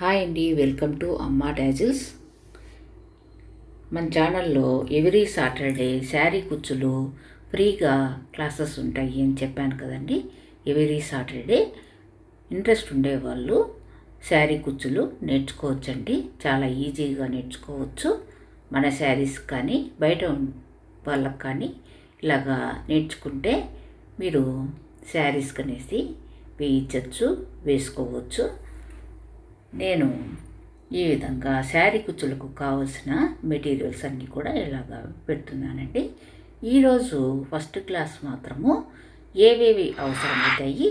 Hi అండి welcome to అమ్మా dazzles మన ఛానల్లో ఎవ్రీ సాటర్డే శారీ కుచ్చులు ఫ్రీగా క్లాసెస్ ఉంటాయి అని చెప్పాను కదండి. ఎవ్రీ సాటర్డే ఇంట్రెస్ట్ ఉండేవాళ్ళు శారీ కుచ్చులు నేర్చుకోవచ్చండి. చాలా ఈజీగా నేర్చుకోవచ్చు. మన శారీస్ కానీ బయట వాళ్ళకి కానీ ఇలాగా నేర్చుకుంటే మీరు శారీస్ కనేసి వేయించవచ్చు వేసుకోవచ్చు. నేను ఈ విధంగా శారీ కుచ్చులకు కావలసిన మెటీరియల్స్ అన్నీ కూడా ఇలాగా పెడుతున్నానండి. ఈరోజు ఫస్ట్ క్లాస్ మాత్రము ఏవేవి అవసరమవుతాయి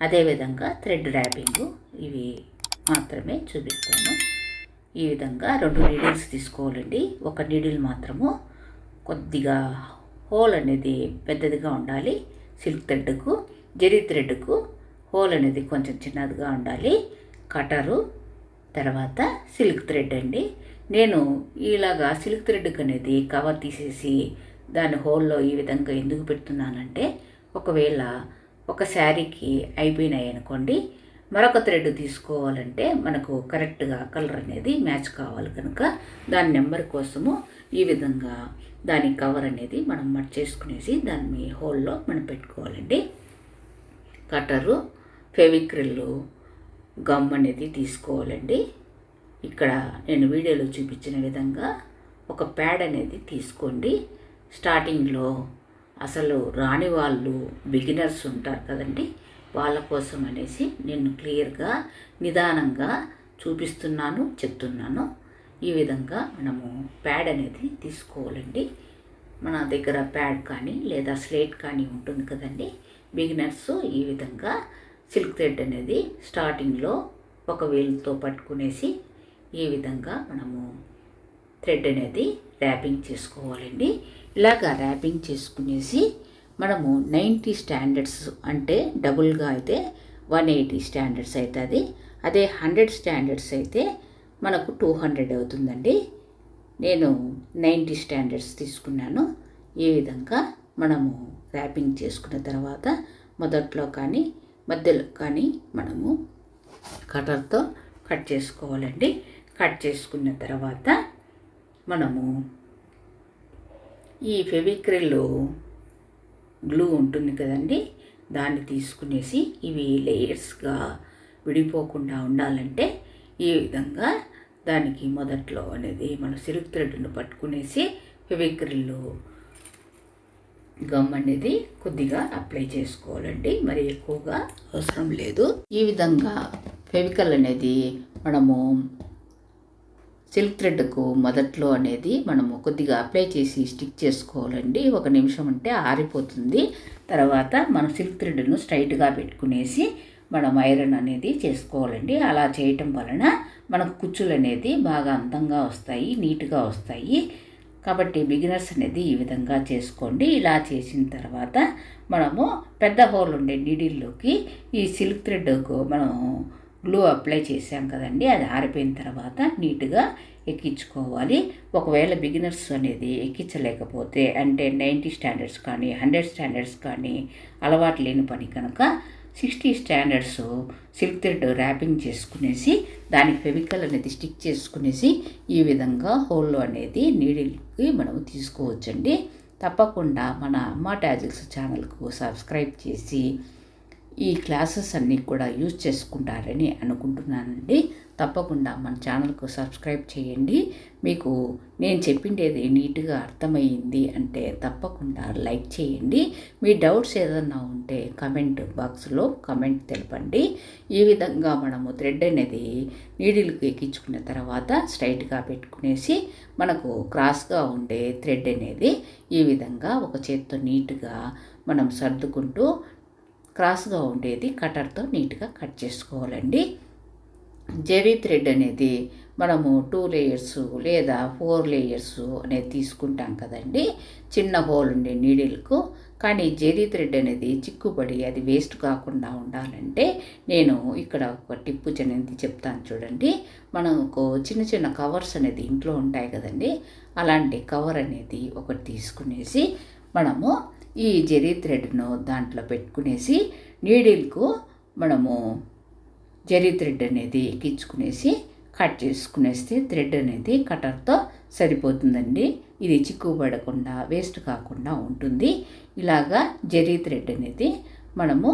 అదేవిధంగా థ్రెడ్ ర్యాపింగ్ ఇవి మాత్రమే చూపిస్తాను. ఈ విధంగా రెండు నీడిల్స్ తీసుకోవాలండి. ఒక నీడిల్ మాత్రము కొద్దిగా హోల్ అనేది పెద్దదిగా ఉండాలి సిల్క్ థ్రెడ్కు జెరీ థ్రెడ్కు హోల్ అనేది కొంచెం చిన్నదిగా ఉండాలి. కటరు తర్వాత సిల్క్ థ్రెడ్ అండి. నేను ఇలాగా సిల్క్ థ్రెడ్ అనేది కవర్ తీసేసి దాని హోల్లో ఈ విధంగా ఎందుకు పెడుతున్నానంటే ఒకవేళ ఒక శారీకి అయిపోయినాయి అనుకోండి మరొక థ్రెడ్ తీసుకోవాలంటే మనకు కరెక్ట్గా కలర్ అనేది మ్యాచ్ కావాలి కనుక దాని నెంబర్ కోసము ఈ విధంగా దాని కవర్ అనేది మనం మట్ చేసుకునేసి దాన్ని హోల్లో మనం పెట్టుకోవాలండి. కటరు ఫెవిక్రిల్లు గమ్ అనేది తీసుకోవాలండి. ఇక్కడ నేను వీడియోలో చూపించిన విధంగా ఒక ప్యాడ్ అనేది తీసుకోండి. స్టార్టింగ్లో అసలు రాని వాళ్ళు బిగినర్స్ ఉంటారు కదండి. వాళ్ళ కోసం అనేసి నేను క్లియర్గా నిదానంగా చూపిస్తున్నాను చెప్తున్నాను. ఈ విధంగా మనము ప్యాడ్ అనేది తీసుకోవాలండి. మన దగ్గర ప్యాడ్ కానీ లేదా స్లేట్ కానీ ఉంటుంది కదండి. బిగినర్స్ ఈ విధంగా సిల్క్ థ్రెడ్ అనేది స్టార్టింగ్లో ఒక వేలుతో పట్టుకునేసి ఈ విధంగా మనము థ్రెడ్ అనేది ర్యాపింగ్ చేసుకోవాలండి. ఇలాగా ర్యాపింగ్ చేసుకునేసి మనము నైంటీ స్టాండర్డ్స్ అంటే డబుల్గా అయితే వన్ ఎయిటీ స్టాండర్డ్స్ అవుతుంది అదే హండ్రెడ్ స్టాండర్డ్స్ అయితే మనకు టూ హండ్రెడ్ అవుతుందండి. నేను నైంటీ స్టాండర్డ్స్ తీసుకున్నాను. ఈ విధంగా మనము ర్యాపింగ్ చేసుకున్న తర్వాత మొదట్లో కానీ మధ్యలో కానీ మనము కటర్తో కట్ చేసుకోవాలండి. కట్ చేసుకున్న తర్వాత మనము ఈ ఫెవిక్రిల్ గ్లూ ఉంటుంది కదండి దాన్ని తీసుకునేసి ఇవి లేయర్స్గా విడిపోకుండా ఉండాలంటే ఈ విధంగా దానికి మొదట్లో అనేది మన సిల్క్ థ్రెడ్ను పట్టుకునేసి ఫెవిక్రిల్ గమ్ అనేది కొద్దిగా అప్లై చేసుకోవాలండి. మరి ఎక్కువగా అవసరం లేదు. ఈ విధంగా ఫెవికల్ అనేది మనము సిల్క్ థ్రెడ్కు మొదట్లో అనేది మనము కొద్దిగా అప్లై చేసి స్టిక్ చేసుకోవాలండి. ఒక నిమిషం అంటే ఆరిపోతుంది. తర్వాత మనం సిల్క్ థ్రెడ్ను స్ట్రైట్గా పెట్టుకునేసి మనం ఐరన్ అనేది చేసుకోవాలండి. అలా చేయటం వలన మనకు కుచ్చులు అనేది బాగా అందంగా వస్తాయి నీట్గా వస్తాయి. కాబట్టి బిగినర్స్ అనేది ఈ విధంగా చేసుకోండి. ఇలా చేసిన తర్వాత మనము పెద్ద హోల్ ఉండే నీడిల్లోకి ఈ సిల్క్ థ్రెడ్కు మనం గ్లూ అప్లై చేసాం కదండి. అది ఆరిపోయిన తర్వాత నీట్గా ఎక్కించుకోవాలి. ఒకవేళ బిగినర్స్ అనేది ఎక్కించలేకపోతే అంటే నైంటీ స్టాండర్డ్స్ కానీ హండ్రెడ్ స్టాండర్డ్స్ కానీ అలవాటు లేని పని కనుక sixty standards silk thread wrapping చేసుకునేసి దానికి ఫెవికల్ అనేది స్టిక్ చేసుకునేసి ఈ విధంగా హోల్లో అనేది నీడిల్కి మనం తీసుకోవచ్చండి. తప్పకుండా మన అమ్మ ట్యాజిల్స్ ఛానల్కు సబ్స్క్రైబ్ చేసి ఈ క్లాసెస్ అన్నీ కూడా యూజ్ చేసుకుంటారని అనుకుంటున్నానండి. తప్పకుండా మన ఛానల్కు సబ్స్క్రైబ్ చేయండి. మీకు నేను చెప్పిండేది నీట్గా అర్థమైంది అంటే తప్పకుండా లైక్ చేయండి. మీ డౌట్స్ ఏదన్నా ఉంటే కమెంట్ బాక్స్లో కమెంట్ తెలపండి. ఈ విధంగా మనము థ్రెడ్ అనేది నీడిల్కి ఎక్కించుకున్న తర్వాత స్ట్రైట్గా పెట్టుకునేసి మనకు క్రాస్గా ఉండే థ్రెడ్ అనేది ఈ విధంగా ఒక చేత్తో నీట్గా మనం సర్దుకుంటూ క్రాస్గా ఉండేది కటర్తో నీట్గా కట్ చేసుకోవాలండి. జెరీ థ్రెడ్ అనేది మనము టూ లేయర్స్ లేదా ఫోర్ లేయర్స్ అనేది తీసుకుంటాం కదండి. చిన్న హోల్ ఉండే నీడిల్కు. కానీ జెరీ థ్రెడ్ అనేది చిక్కుపడి అది వేస్ట్ కాకుండా ఉండాలంటే నేను ఇక్కడ ఒక టిప్పు అనేది చెప్తాను చూడండి. మనకు చిన్న చిన్న కవర్స్ అనేది ఇంట్లో ఉంటాయి కదండి. అలాంటి కవర్ అనేది ఒకటి తీసుకునేసి మనము ఈ జెరీ థ్రెడ్ను దాంట్లో పెట్టుకునేసి నీడిల్కు మనము జరీ థ్రెడ్ అనేది ఎక్కించుకునేసి కట్ చేసుకునేస్తే థ్రెడ్ అనేది కటర్తో సరిపోతుందండి. ఇది చిక్కుపడకుండా వేస్ట్ కాకుండా ఉంటుంది. ఇలాగా జరీ థ్రెడ్ అనేది మనము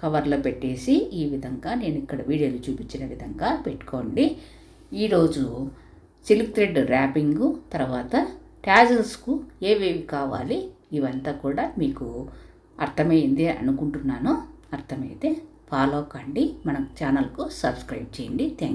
కవర్లో పెట్టేసి ఈ విధంగా నేను ఇక్కడ వీడియోలో చూపించిన విధంగా పెట్టుకోండి. ఈరోజు సిల్క్ థ్రెడ్ ర్యాపింగు తర్వాత ట్యాజల్స్కు ఏవేవి కావాలి? ఇవంతా కూడా మీకు అర్థమైంది అనుకుంటున్నాను. అర్థమైతే ఫాలో కండి. మన ఛానల్కు సబ్స్క్రైబ్ చేయండి. Thank you